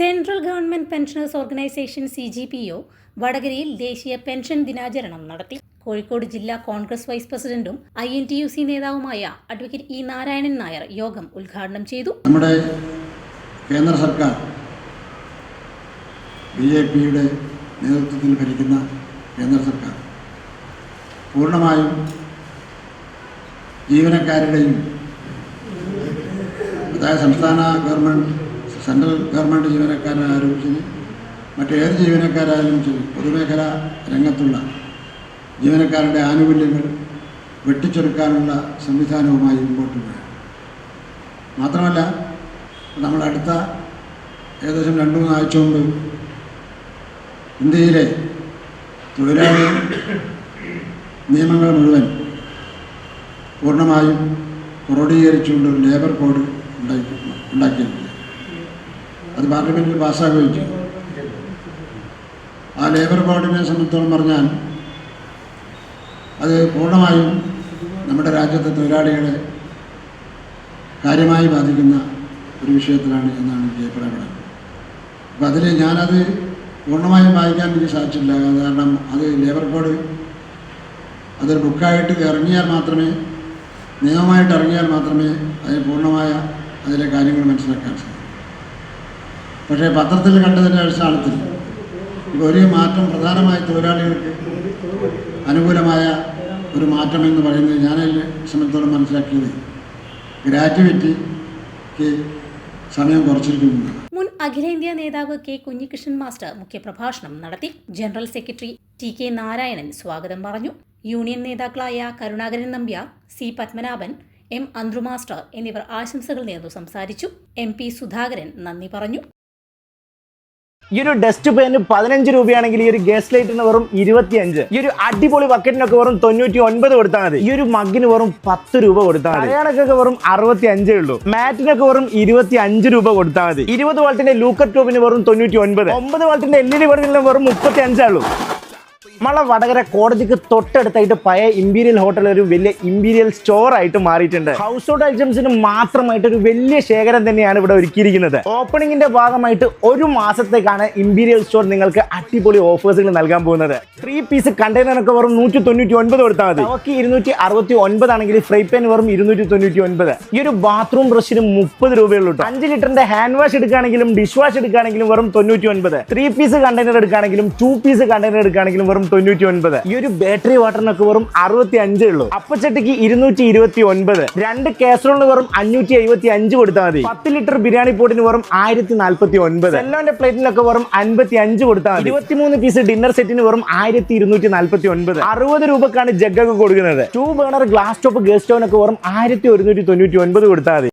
Central government pensioners organisation C G P O വടകരയിൽ ദേശീയ pension ദിനാചരണം നടത്തി. കോഴിക്കോട് ജില്ലാ കോൺഗ്രസ് വൈസ് പ്രസിഡന്റും I N T U C നേതാവുമായ അഡ്വക്കേറ്റ് ഇ നാരായണൻ നായർ യോഗം ഉദ്ഘാടനം ചെയ്തു. നമ്മുടെ കേന്ദ്ര സർക്കാർ ബി ജെ പിയുടെ നേതൃത്വത്തിൽ ഭരിക്കുന്ന കേന്ദ്ര സർക്കാർ പൂർണമായും ജീവനക്കാരുടെയും അതായത് സംസ്ഥാന ഗവൺമെന്റ് സെൻട്രൽ ഗവൺമെന്റ് ജീവനക്കാരായാലും ശരി മറ്റേത് ജീവനക്കാരായാലും ശരി പൊതുമേഖലാ രംഗത്തുള്ള ജീവനക്കാരുടെ ആനുകൂല്യങ്ങൾ വെട്ടിച്ചെടുക്കാനുള്ള സംവിധാനവുമായി മുമ്പോട്ട് പോവുകയാണ് മാത്രമല്ല നമ്മൾ അടുത്ത ഏകദേശം രണ്ട് മൂന്ന് ആഴ്ച മുമ്പ് ഇന്ത്യയിലെ തൊഴിലാളി നിയമങ്ങൾ മുഴുവൻ പൂർണമായും ക്രോഡീകരിച്ചുകൊണ്ട് ലേബർ കോഡ് ഉണ്ടാക്കി ഉണ്ടാക്കിയിട്ടുണ്ട്. അത് പാർലമെന്റിൽ പാസ്സാക്കുകയും ചെയ്തു. ആ ലേബർ ബോർഡിനെ സംബന്ധിച്ചോളം പറഞ്ഞാൽ അത് പൂർണമായും നമ്മുടെ രാജ്യത്തെ തൊഴിലാളികളെ കാര്യമായി ബാധിക്കുന്ന ഒരു വിഷയത്തിലാണ് എന്നാണ് എനിക്ക് അഭിപ്രായപ്പെടുന്നത് അപ്പം അതിൽ ഞാനത് പൂർണമായും വായിക്കാൻ എനിക്ക് സാധിച്ചില്ല കാരണം അത് ലേബർ കോഡ് അതൊരു ബുക്കായിട്ട് ഇറങ്ങിയാൽ മാത്രമേ നിയമമായിട്ട് ഇറങ്ങിയാൽ മാത്രമേ അതിന് പൂർണമായ അതിലെ കാര്യങ്ങൾ മനസ്സിലാക്കാൻ സാധിക്കൂ. പക്ഷേ പത്രത്തിൽ കണ്ടതിന്റെ അടിസ്ഥാനത്തിൽ ഒരു മാറ്റം പ്രധാനമായി തൊഴിലാളികൾക്ക് അനുകൂലമായ ഒരു മാറ്റം എന്ന് പറയുന്നത് ഞാനതിൽ സംബന്ധിച്ചോളം മനസ്സിലാക്കിയത് ഗ്രാറ്റുവിറ്റിക്ക് സമയം കുറച്ചിരിക്കുന്നു മുൻ അഖിലേന്ത്യാ നേതാവ് കെ കുഞ്ഞികൃഷ്ണൻ മാസ്റ്റർ മുഖ്യപ്രഭാഷണം നടത്തി. General secretary T K Narayanan സ്വാഗതം പറഞ്ഞു. യൂണിയൻ നേതാക്കളായ Karunakaran Nambiar C Padmanabhan M Anthru master എന്നിവർ ആശംസകൾ നേർന്നു സംസാരിച്ചു. എം പി സുധാകരൻ നന്ദി പറഞ്ഞു. ഈ ഒരു ഡസ്റ്റ് പേന് പതിനഞ്ച് രൂപയാണെങ്കിൽ ഈ ഒരു ഗ്യാസ് ലൈറ്റിന് വെറും ഇരുപത്തിയഞ്ച്. ഈ ഒരു അടിപൊളി ബക്കറ്റിനൊക്കെ വെറും തൊണ്ണൂറ്റി ഒൻപത് കൊടുത്താൽ മതി. ഈ ഒരു മഗ്ഗിന് വെറും പത്ത് രൂപ കൊടുത്താൽ മതി. അയാണൊക്കെ വെറും അറുപത്തി അഞ്ചേ ഉള്ളൂ മാറ്റിനൊക്കെ വെറും ഇരുപത്തി അഞ്ച് രൂപ കൊടുത്താൽ മതി. ഇരുപത് വാൾട്ടിന്റെ ലൂക്കർ ട്യൂബിന് വെറും തൊണ്ണൂറ്റി ഒൻപത് ഒമ്പത് വാൾട്ടിന്റെ എൽ ഇ ഡി വെറും മുപ്പത്തി അഞ്ചാളൂ നമ്മളെ വടകര കോടതിക്ക് തൊട്ടടുത്തായിട്ട് പഴയ ഇമ്പീരിയൽ ഹോട്ടൽ ഒരു വലിയ ഇമ്പീരിയൽ സ്റ്റോർ ആയിട്ട് മാറിയിട്ടുണ്ട്. ഹൗസ് ഹോൾഡ് ഐറ്റംസിന് മാത്രമായിട്ട് ഒരു വലിയ ശേഖരം തന്നെയാണ് ഇവിടെ ഒരുക്കിയിരിക്കുന്നത്. ഓപ്പണിംഗിന്റെ ഭാഗമായിട്ട് ഒരു മാസത്തേക്കാണ് ഇമ്പീരിയൽ സ്റ്റോർ നിങ്ങൾക്ക് അടിപൊളി ഓഫേഴ്സുകൾ നൽകാൻ പോകുന്നത്. ത്രീ പീസ് കണ്ടെയ്നറൊക്കെ വെറും നൂറ്റി തൊണ്ണൂറ്റി ഒൻപത് കൊടുത്താൽ മതി. അവർക്ക് ഇരുന്നൂറ്റി അറുപത്തി ഒൻപത് ആണെങ്കിൽ ഫ്രൈ പാൻ വെറും ഇരുന്നൂറ്റി തൊണ്ണൂറ്റി ഒൻപത് ഈ ഒരു ബാത്റൂം ബ്രഷിന് മുപ്പത് രൂപയുള്ളൂ. അഞ്ച് ലിറ്ററിന്റെ ഹാൻഡ് വാഷ് എടുക്കുകയാണെങ്കിലും ഡിഷ് വാഷ് എടുക്കുകയാണെങ്കിലും വെറും തൊണ്ണൂറ്റി ഒൻപത് ത്രീ പീസ് കണ്ടെയ്നർ എടുക്കുകയാണെങ്കിലും ടു പീസ് കണ്ടെയ്നർ എടുക്കുകയാണെങ്കിലും വെറും തൊണ്ണൂറ്റി ഒൻപത് ഈ ഒരു ബാറ്ററി വാട്ടറിനൊക്കെ വെറും അറുപത്തി അഞ്ചേ ഉള്ളൂ. അപ്പച്ചട്ടിക്ക് ഇരുന്നൂറ്റി ഇരുപത്തി ഒൻപത് രണ്ട് കാസറോളിന് വെറും അഞ്ഞൂറ്റി എഴുപത്തി അഞ്ച് കൊടുത്താൽ മതി. പത്ത് ലിറ്റർ ബിരിയാണി പോട്ടിന് വെറും ആയിരത്തി നാൽപ്പത്തി ഒൻപത് എല്ലാവരുടെ പ്ലേറ്റിനൊക്കെ വെറും അൻപത്തി അഞ്ച് കൊടുത്താൽ മതി. ഇരുപത്തിമൂന്ന് പീസ് ഡിന്നർ സെറ്റിന് വെറും ആയിരത്തി ഇരുന്നൂറ്റി നാൽപ്പത്തി ഒൻപത് അറുപത് രൂപക്കാണ് ജഗ്ഗൊക്കെ കൊടുക്കുന്നത്. Two burner glass top gas സ്റ്റോനൊക്കെ വെറും ആയിരത്തി ഒരുന്നൂറ്റി തൊണ്ണൂറ്റി ഒൻപത് കൊടുത്താൽ മതി.